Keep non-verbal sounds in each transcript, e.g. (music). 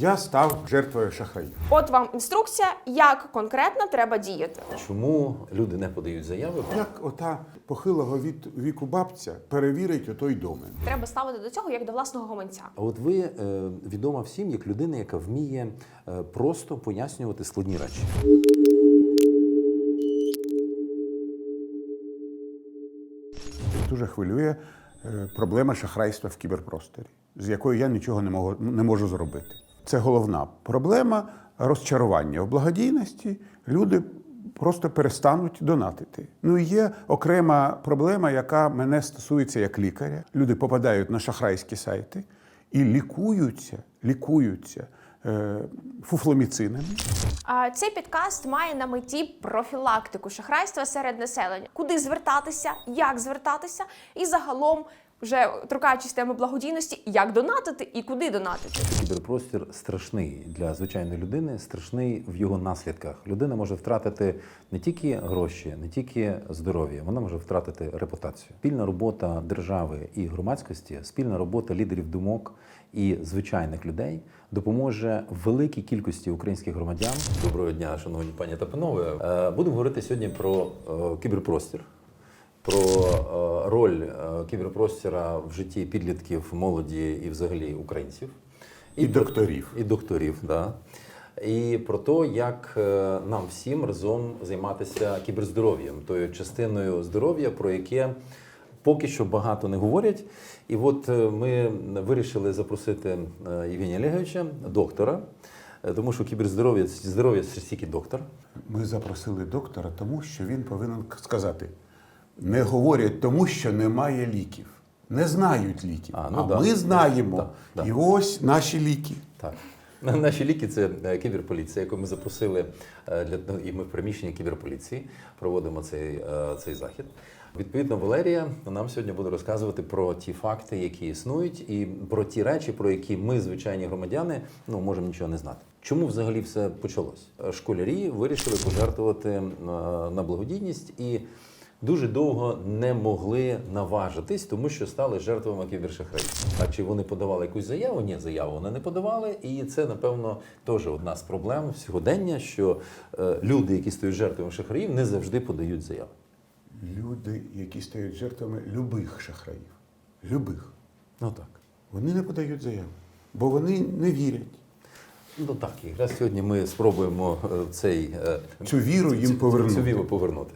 я став жертвою шахраїв. От вам інструкція, як конкретно треба діяти. Чому люди не подають заяви? Як ота похилого від віку бабця перевірить отой домен? Треба ставити до цього як до власного гаманця. А от ви е, відома всім як людина, яка вміє е, просто пояснювати складні речі. Дуже хвилює е, проблема шахрайства в кіберпросторі, з якою я нічого не можу, не можу зробити. Це головна проблема розчарування в благодійності. Люди просто перестануть донатити. Ну і є окрема проблема, яка мене стосується як лікаря. Люди попадають на шахрайські сайти і лікуються, лікуються е, фуфломіцинами. Цей підкаст має на меті профілактику шахрайства серед населення, куди звертатися, як звертатися, і загалом, вже торкаючись теми благодійності, як донатити і куди донатити. Кіберпростір страшний для звичайної людини, страшний в його наслідках. Людина може втратити не тільки гроші, не тільки здоров'я, вона може втратити репутацію. Спільна робота держави і громадськості, спільна робота лідерів думок і звичайних людей допоможе великій кількості українських громадян. Доброго дня, шановні пані та панове. Е, Будемо говорити сьогодні про е, кіберпростір. Про е, роль е, кіберпростіра в житті підлітків, молоді і взагалі українців. І про- докторів. І докторів, да. І про те, як е, нам всім разом займатися кіберздоров'ям, тою частиною здоров'я, про яке поки що багато не говорять. І от ми вирішили запросити Євгенія Олеговича, доктора, тому що кіберздоров'я здоров'я це стільки доктор. Ми запросили доктора, тому що він повинен сказати: не говорять тому, що немає ліків. Не знають ліків. А, А, ну да. ми знаємо. Да, да. І ось наші ліки. Так. Наші ліки це е, кіберполіція, яку ми запросили е, для ну, і ми в приміщенні кіберполіції проводимо цей, е, цей захід. Відповідно, Валерія нам сьогодні буде розказувати про ті факти, які існують, і про ті речі, про які ми, звичайні громадяни, ну можемо нічого не знати. Чому взагалі все почалось? Школярі вирішили пожертвувати на благодійність і дуже довго не могли наважитись, тому що стали жертвами кібершахраїв. А чи вони подавали якусь заяву? Ні, заяву вони не подавали. І це, напевно, теж одна з проблем сьогодення, що е, люди, які стають жертвами шахраїв, не завжди подають заяви. Люди, які стають жертвами любих шахраїв. Любих. Ну так. Вони не подають заяву, бо вони не вірять. Ну так, якраз сьогодні ми спробуємо е, цей е, Цю віру їм цю- повернути. Цю віру повернути.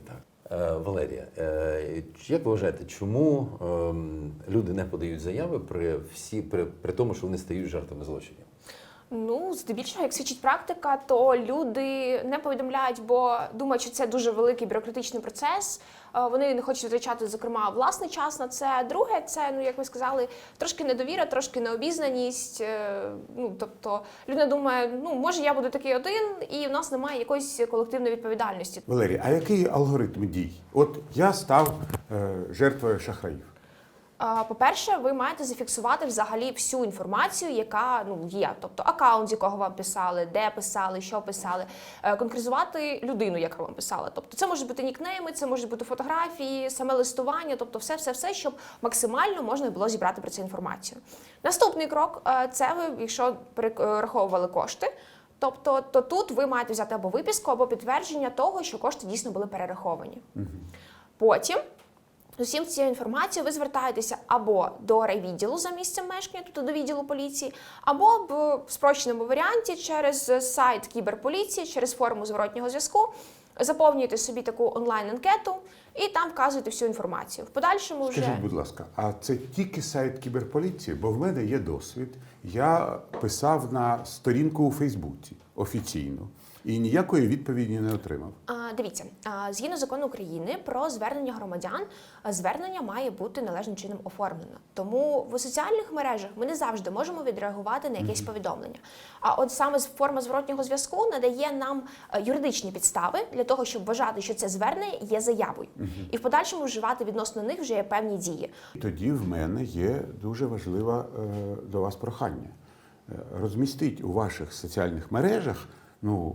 Е, Валерія, е, як ви вважаєте, чому ем, люди не подають заяви при всі при, при тому, що вони стають жертвами злочинів? Ну, здебільшого, як свідчить практика, то люди не повідомляють, бо думають, що це дуже великий бюрократичний процес. Е, Вони не хочуть витрачати, зокрема, власний час на це. Друге, це, ну як ви сказали, трошки недовіра, трошки необізнаність. Е, Ну тобто людина думає, ну може я буду такий один, і в нас немає якоїсь колективної відповідальності. Валерій, а який алгоритм дій? От я став е, жертвою шахраїв. По-перше, ви маєте зафіксувати взагалі всю інформацію, яка ну є, тобто аккаунт, з якого вам писали, де писали, що писали, Е, конкретизувати людину, яка вам писала. Тобто, це можуть бути нікнейми, це можуть бути фотографії, саме листування, тобто, все, все, все, щоб максимально можна було зібрати про це інформацію. Наступний крок е, це ви, якщо перераховували кошти. Тобто, то тут ви маєте взяти або виписку, або підтвердження того, що кошти дійсно були перераховані. Потім усім цією інформацією ви звертаєтеся або до райвідділу за місцем мешкання, тобто до відділу поліції, або в спрощеному варіанті через сайт кіберполіції, через форму зворотнього зв'язку. Заповнюєте собі таку онлайн-анкету і там вказуєте всю інформацію. В подальшому вже Скажіть, будь ласка, а це тільки сайт кіберполіції? Бо в мене є досвід. Я писав на сторінку у Фейсбуці офіційно і ніякої відповіді не отримав. А, Дивіться, а, згідно закону України про звернення громадян, звернення має бути належним чином оформлено. Тому в соціальних мережах ми не завжди можемо відреагувати на якесь повідомлення. А от саме форма зворотнього зв'язку надає нам е, юридичні підстави для того, щоб вважати, що це звернення є заявою, і в подальшому вживати відносно них вже є певні дії. Тоді в мене є дуже важливе е, до вас прохання. Е, Розмістіть у ваших соціальних мережах ну,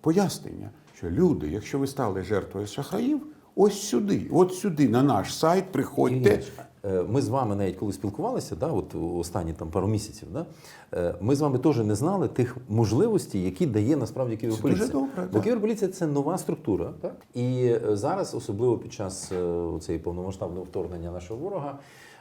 пояснення, що люди, якщо ви стали жертвою шахраїв, ось сюди, от сюди, на наш сайт, приходьте. Е, ми з вами навіть коли спілкувалися, да, от останні там пару місяців, да, е, ми з вами теж не знали тих можливостей, які дає насправді кіберполіція. дуже добре, Бо так. кіберполіція це нова структура, так і е, зараз, особливо під час цієї повномасштабного вторгнення нашого ворога.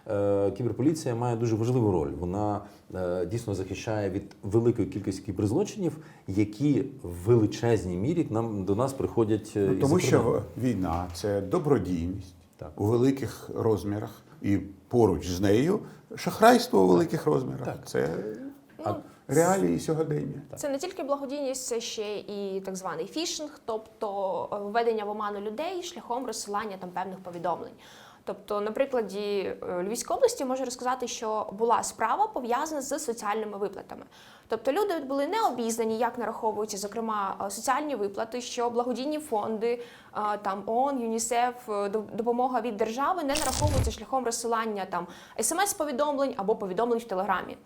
Е, Кіберполіція має дуже важливу роль. Вона е, дійсно захищає від великої кількості кіберзлочинів, які в величезній мірі к нам до нас приходять. е, Ну, тому що війна це добродійність Так. у великих розмірах, і поруч з нею шахрайство у великих розмірах. Так. Це А- реалії сьогодення. Це не тільки благодійність, це ще і так званий фішинг, тобто введення в оману людей шляхом розсилання там певних повідомлень. Тобто, на прикладі е, Львівської області можу розказати, що була справа пов'язана з соціальними виплатами. Тобто люди були не обізнані, як нараховуються, зокрема, е, соціальні виплати, що благодійні фонди, е, там ООН, ЮНІСЕФ, допомога від держави не нараховуються шляхом розсилання там смс-повідомлень або повідомлень в Телеграмі.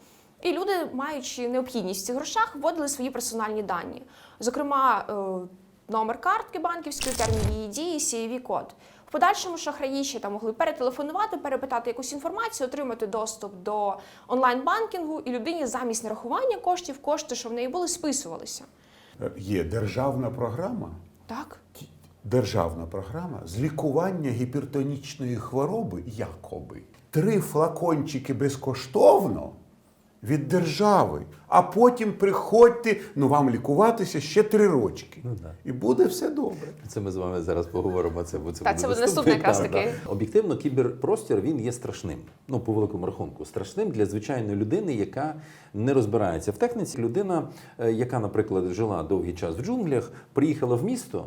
І люди, маючи необхідність в цих грошах, вводили свої персональні дані, зокрема, номер картки банківської, термін її дії, cvv код В подальшому шахраї ще там могли перетелефонувати, перепитати якусь інформацію, отримати доступ до онлайн-банкінгу, і людині замість нарахування коштів кошти, що в неї були, списувалися. Е, Є державна програма, Так? державна програма з лікування гіпертонічної хвороби, якоби. Три флакончики безкоштовно від держави, а потім приходьте, ну вам лікуватися ще три рочки. Ну, да. І буде все добре. Це ми з вами зараз поговоримо. Це, це Так, це буде наступне якраз таки. Об'єктивно, кіберпростір він є страшним. Ну, по великому рахунку, страшним для звичайної людини, яка не розбирається в техніці. Людина, е, яка, наприклад, жила довгий час в джунглях, приїхала в місто.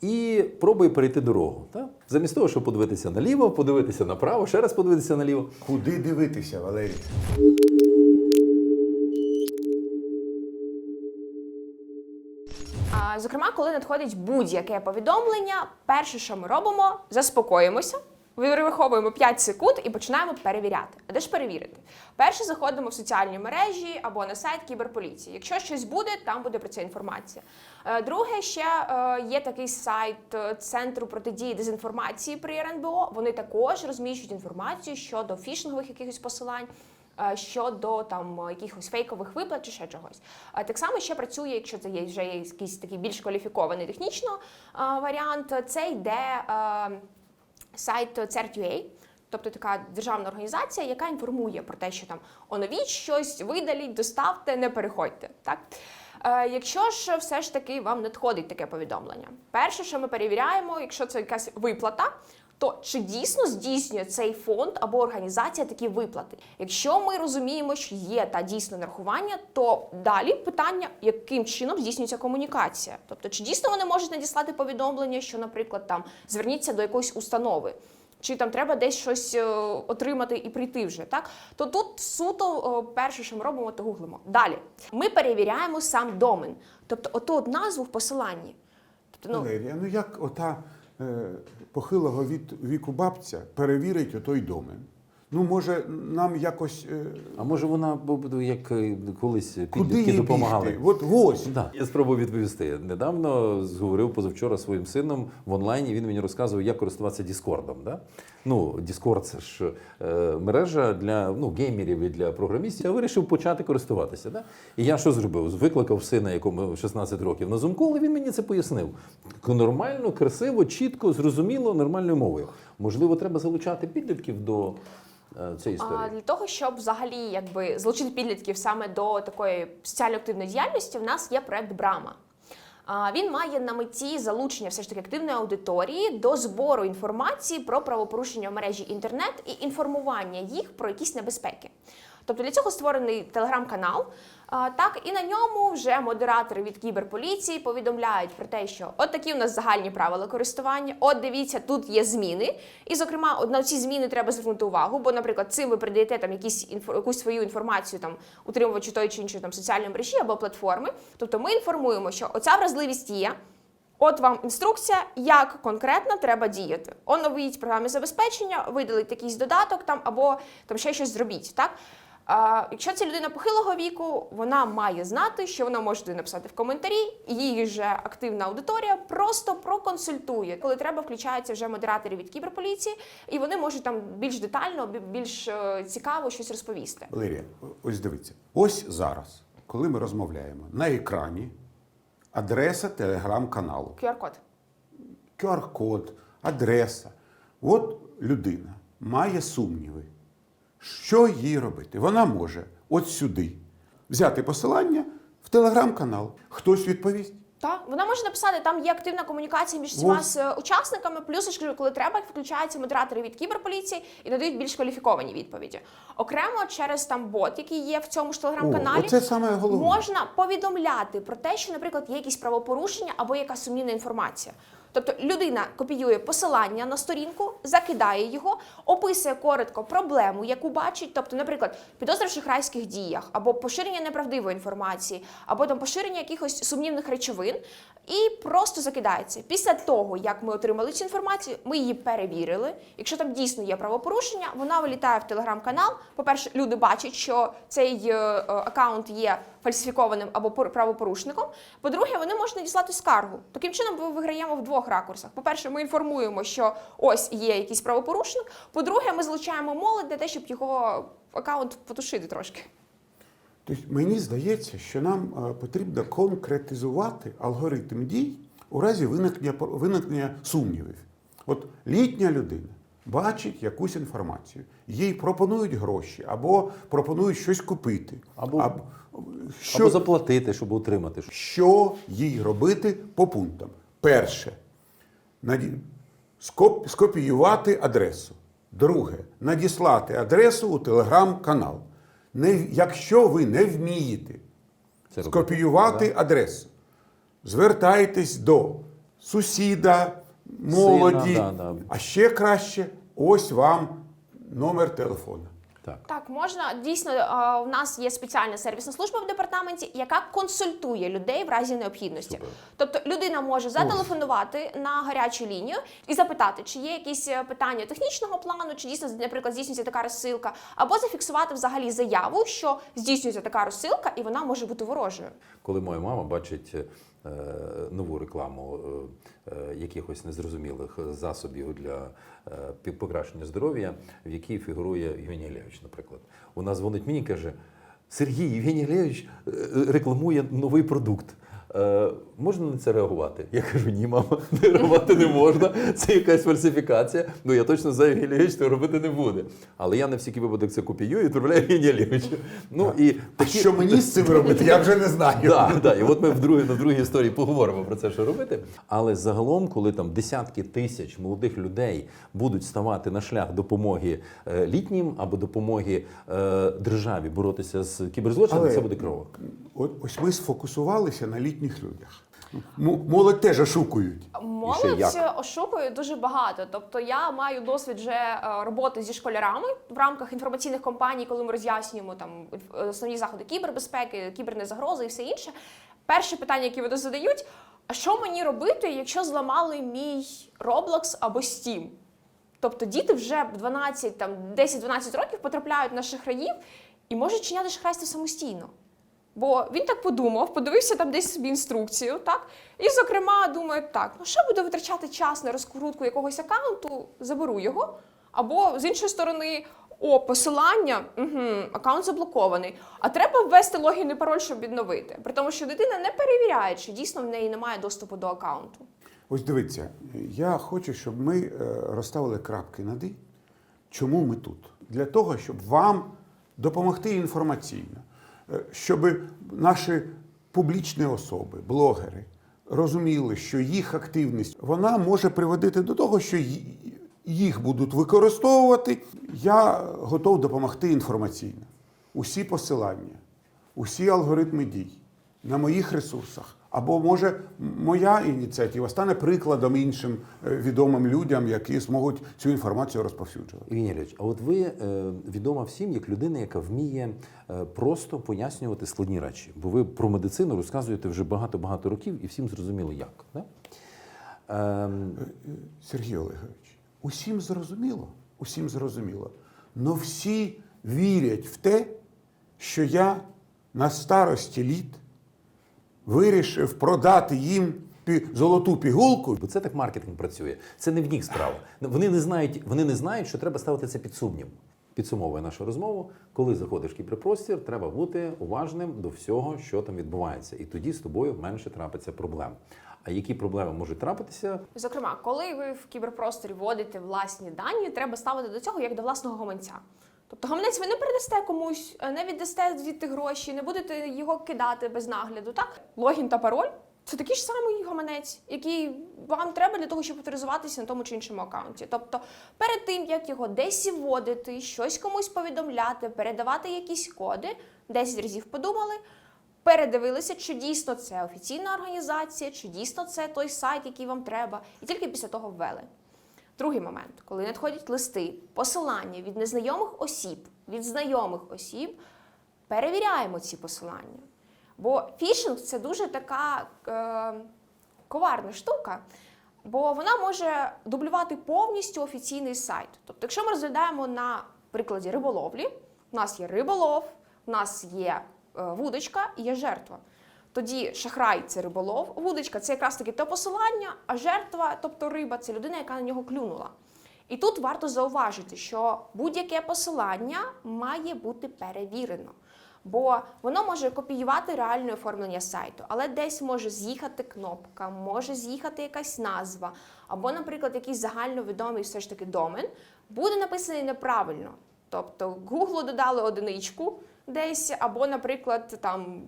І пробує перейти дорогу. Так? Замість того, щоб подивитися наліво, подивитися направо, ще раз подивитися наліво. Куди дивитися, Валерій? Зокрема, коли надходить будь-яке повідомлення, перше, що ми робимо, заспокоїмося, вираховуємо 5 секунд і починаємо перевіряти. А де ж перевірити? Перше заходимо в соціальні мережі або на сайт кіберполіції. Якщо щось буде, там буде про це інформація. Е, Друге, ще е, є такий сайт е, Центру протидії дезінформації при РНБО. Вони також розміщують інформацію щодо фішингових якихось посилань щодо там е, якихось фейкових виплат чи ще чогось. Е, Так само ще працює, якщо це є вже якийсь такий більш кваліфікований технічно е, варіант. Це йде е, сайт CERT.ua, Тобто така державна організація, яка інформує про те, що там оновіть щось, видаліть, доставте, не переходьте. Так? Е, якщо ж все ж таки вам надходить таке повідомлення, перше, що ми перевіряємо, якщо це якась виплата, то чи дійсно здійснює цей фонд або організація такі виплати? Якщо ми розуміємо, що є та дійсне нарахування, то далі питання, яким чином здійснюється комунікація. Тобто, чи дійсно вони можуть надіслати повідомлення, що, наприклад, там зверніться до якоїсь установи. Чи там треба десь щось е, отримати і прийти вже, так? То тут суто е, перше, що ми робимо, то гуглимо. Далі ми перевіряємо сам домен, тобто оту от назву в посиланні. Тобто, ну, ну як ота похилого від, віку бабця перевірить отой домен? Ну, може, нам якось. Е, А може вона буде як е, колись підлітки допомагали? От ось. Да. Я спробую відповісти. Недавно зговорив позавчора своїм сином в онлайні. Він мені розказував, як користуватися Діскордом. Да? Ну, Discord це ж е, мережа для ну, геймерів і для програмістів. Я вирішив почати користуватися. Да? І я що зробив? Викликав сина, якому 16 років на Zoom-call, і він мені це пояснив. Нормально, красиво, чітко, зрозуміло, нормальною мовою. Можливо, треба залучати підлітків до е, цієї історії. А для того, щоб взагалі якби залучити підлітків саме до такої соціально активної діяльності, в нас є проект Брама. Він має на меті залучення все ж таки активної аудиторії до збору інформації про правопорушення в мережі інтернет і інформування їх про якісь небезпеки. Тобто для цього створений телеграм-канал. Так, і на ньому вже модератори від кіберполіції повідомляють про те, що от такі у нас загальні правила користування. От дивіться, тут є зміни. І, зокрема, на ці зміни треба звернути увагу, бо, наприклад, цим ви передаєте там якісь якусь свою інформацію там утримувачу тої чи іншої там соціальної мережі або платформи. Тобто ми інформуємо, що оця вразливість є. От вам інструкція, як конкретно треба діяти. Оновіть програмне забезпечення, видаліть якийсь додаток там або там ще щось зробіть. Так якщо це людина похилого віку, вона має знати, що вона може туди написати в коментарі. Її же активна аудиторія просто проконсультує. Коли треба, включаються вже модератори від кіберполіції, і вони можуть там більш детально, більш е, цікаво щось розповісти. Валерія, ось дивіться. Ось зараз, коли ми розмовляємо, на екрані адреса телеграм-каналу. QR-код. QR-код, адреса. От людина має сумніви. Що їй робити? Вона може от сюди взяти посилання в телеграм-канал. Хтось відповість. Так, вона може написати, там є активна комунікація між всіма з е, учасниками. Плюс, я ж кажу, коли треба, включаються модератори від кіберполіції і надають більш кваліфіковані відповіді. Окремо через там бот, який є в цьому ж телеграм-каналі, можна повідомляти про те, що, наприклад, є якісь правопорушення або якась сумнівна інформація. Тобто людина копіює посилання на сторінку, закидає його, описує коротко проблему, яку бачить. Тобто, наприклад, підозра в шахрайських діях, або поширення неправдивої інформації, або там поширення якихось сумнівних речовин, і просто закидається. Після того, як ми отримали цю інформацію, ми її перевірили. Якщо там дійсно є правопорушення, вона вилітає в телеграм-канал. По-перше, люди бачать, що цей е, е, аккаунт є фальсифікованим або правопорушником. По-друге, вони можуть надіслати скаргу. Таким чином, ми виграємо в двох ракурсах. По-перше, ми інформуємо, що ось є якийсь правопорушник. По-друге, ми залучаємо молодь для того, щоб його аккаунт потушити трошки. Тобто мені здається, що нам е, потрібно конкретизувати алгоритм дій у разі виникнення, виникнення сумнівів. От літня людина бачить якусь інформацію, їй пропонують гроші або пропонують щось купити, Або- що, Або заплатити, щоб утримати. що їй робити по пунктам. Перше, наді... скоп... скопіювати адресу. Друге, надіслати адресу у телеграм-канал. Не... Якщо ви не вмієте Це робити. скопіювати адресу, звертайтесь до сусіда, молоді, Сина, да, да. а ще краще, ось вам номер телефона. Так. Так, можна дійсно. У нас є спеціальна сервісна служба в департаменті, яка консультує людей в разі необхідності. Супер. Тобто людина може зателефонувати на гарячу лінію і запитати, чи є якісь е, питання технічного плану, чи дійсно, наприклад, здійснюється така розсилка, або зафіксувати взагалі заяву, що здійснюється така розсилка, і вона може бути ворожою. Коли моя мама бачить е, нову рекламу е, е, якихось незрозумілих засобів для е, покращення здоров'я, в якій фігурує Євгеній Олегович, наприклад, вона дзвонить мені і каже: Сергій Євгеній е, рекламує новий продукт. Е, можна на це реагувати? Я кажу, ні, мама, (laughs) не реагувати не можна. Це якась фальсифікація. Ну я точно за Олегович того робити не буде. Але я на всякий випадок це копіюю і відправляю Олеговичу. Ну і А що мені з цим робити, я вже не знаю. (laughs) Да, да, і от ми в другій, на другій історії поговоримо про це, що робити. Але загалом, коли там десятки тисяч молодих людей будуть ставати на шлях допомоги е, літнім або допомоги е, державі боротися з кіберзлочином, Але- це буде крово. От ось ми сфокусувалися на літніх людях. Молодь теж ошукують. Молодь ошукує дуже багато. Тобто я маю досвід вже е, роботи зі школярами в рамках інформаційних кампаній, коли ми роз'яснюємо там інф- основні заходи кібербезпеки, кіберні загрози і все інше. Перше питання, яке вони задають: а що мені робити, якщо зламали мій Roblox або Steam? Тобто діти вже в 12, там 10-12 років потрапляють на шахраїв і можуть чиняти шахрайство самостійно. Бо він так подумав, подивився там десь собі інструкцію, так? І, зокрема, думає, так, ну що буду витрачати час на розкрутку якогось аккаунту, заберу його. Або з іншої сторони, о, посилання, угу, аккаунт заблокований. А треба ввести логін і пароль, щоб відновити. При тому, що дитина не перевіряє, чи дійсно в неї немає доступу до аккаунту. Ось дивіться, я хочу, щоб ми е, розставили крапки над «і». Чому ми тут? Для того, щоб вам допомогти інформаційно, щоб наші публічні особи, блогери розуміли, що їх активність вона може приводити до того, що їх будуть використовувати. Я готов допомогти інформаційно. Усі посилання, усі алгоритми дій на моїх ресурсах. Або може моя ініціатива стане прикладом іншим е, відомим людям, які зможуть цю інформацію розповсюджувати. Євгеній Олегович, а от ви е, відома всім як людина, яка вміє е, просто пояснювати складні речі. Бо ви про медицину розказуєте вже багато-багато років і всім зрозуміло як. Да? Ем, Сергій Олегович, усім зрозуміло, усім зрозуміло. Но всі вірять в те, що я на старості літ вирішив продати їм золоту пігулку. Бо це так маркетинг працює. Це не в них справа. Вони не знають, вони не знають, що треба ставити це під сумнів. Підсумовує нашу розмову. Коли заходиш в кіберпростір, треба бути уважним до всього, що там відбувається. І тоді з тобою менше трапиться проблем. А які проблеми можуть трапитися? Зокрема, коли ви в кіберпросторі вводите власні дані, треба ставити до цього як до власного гаманця. Тобто гаманець ви не передасте комусь, е, не віддасте звідти гроші, не будете його кидати без нагляду. Так, логін та пароль це такий ж самий гаманець, який вам треба для того, щоб авторизуватися на тому чи іншому аккаунті. Тобто, перед тим як його десь вводити, щось комусь повідомляти, передавати якісь коди, 10 разів подумали. Передивилися, чи дійсно це офіційна організація, чи дійсно це той сайт, який вам треба, і тільки після того ввели. Другий момент, коли надходять листи, посилання від незнайомих осіб, від знайомих осіб, перевіряємо ці посилання. Бо фішинг це дуже така е, коварна штука, бо вона може дублювати повністю офіційний сайт. Тобто, якщо ми розглядаємо на прикладі риболовлі, у нас є риболов, у нас є е, вудочка і є жертва. Тоді шахрай це риболов, вудочка це якраз таки те посилання, а жертва, тобто риба, це людина, яка на нього клюнула. І тут варто зауважити, що будь-яке посилання має бути перевірено. Бо воно може копіювати реальне оформлення сайту, але десь може з'їхати кнопка, може з'їхати якась назва, або, наприклад, якийсь загальновідомий все ж таки домен буде написаний неправильно. Тобто Google додали одиничку десь, або, наприклад, там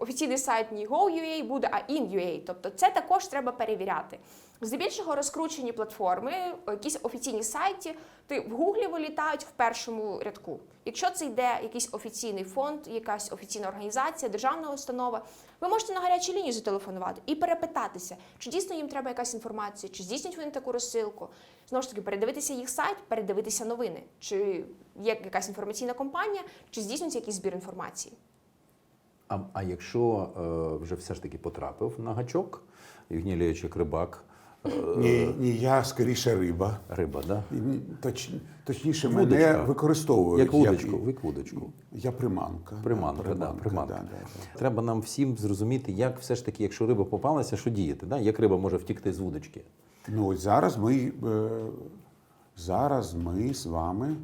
офіційний сайт не Go.ua буде, а in.ua. Тобто це також треба перевіряти. Здебільшого розкручені платформи, якісь офіційні сайти, ти в Гуглі вилітають в першому рядку. Якщо це йде якийсь офіційний фонд, якась офіційна організація, державна установа, ви можете на гарячу лінію зателефонувати і перепитатися, чи дійсно їм треба якась інформація, чи здійснюють вони таку розсилку. Знову ж таки, передивитися їх сайт, передивитися новини, чи є якась інформаційна компанія, чи здійснюється якийсь збір інформації. А, а якщо е, вже все ж таки потрапив на гачок, і гнілюючий рибак, Ні, ні, я скоріше риба. риба, да? Точ, точніше, Вудочка. мене використовують. як вудочку, як вудочку. Я приманка. Приманка, да, приманка. да, да, да. Треба нам всім зрозуміти, як все ж таки, якщо риба попалася, що діяти, да? як риба може втікти з вудочки. Ну, ось зараз ми, е, зараз ми з вами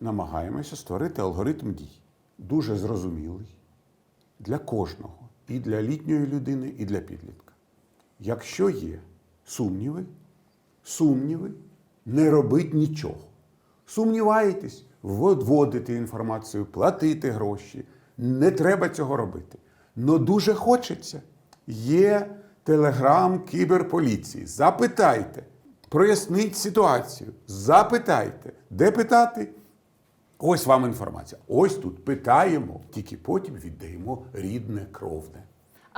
намагаємося створити алгоритм дій. Дуже зрозумілий для кожного, і для літньої людини, і для підлітка. Якщо є сумніви, сумніви, не робить нічого. Сумніваєтесь, вводити інформацію, платити гроші. Не треба цього робити. Но дуже хочеться. Є телеграм кіберполіції. Запитайте, проясніть ситуацію. Запитайте, де питати. Ось вам інформація. Ось тут питаємо, тільки потім віддаємо рідне кровне.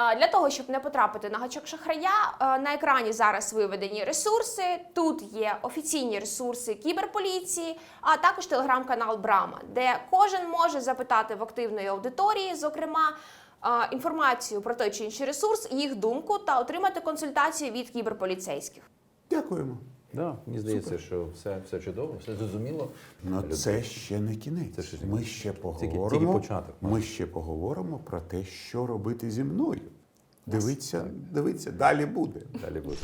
Для того, щоб не потрапити на гачок шахрая, на екрані зараз виведені ресурси. Тут є офіційні ресурси кіберполіції, а також телеграм-канал Брама, де кожен може запитати в активної аудиторії, зокрема, інформацію про той чи інший ресурс, їх думку та отримати консультацію від кіберполіцейських. Дякуємо. Да, мені здається, що все, все чудово, все зрозуміло. Ну, це ще не кінець. Це ще не ми ще ще Тільки- тільки початок. Ми ще поговоримо про те, що робити зі мною. Дивіться, дивіться, далі буде. Далі буде.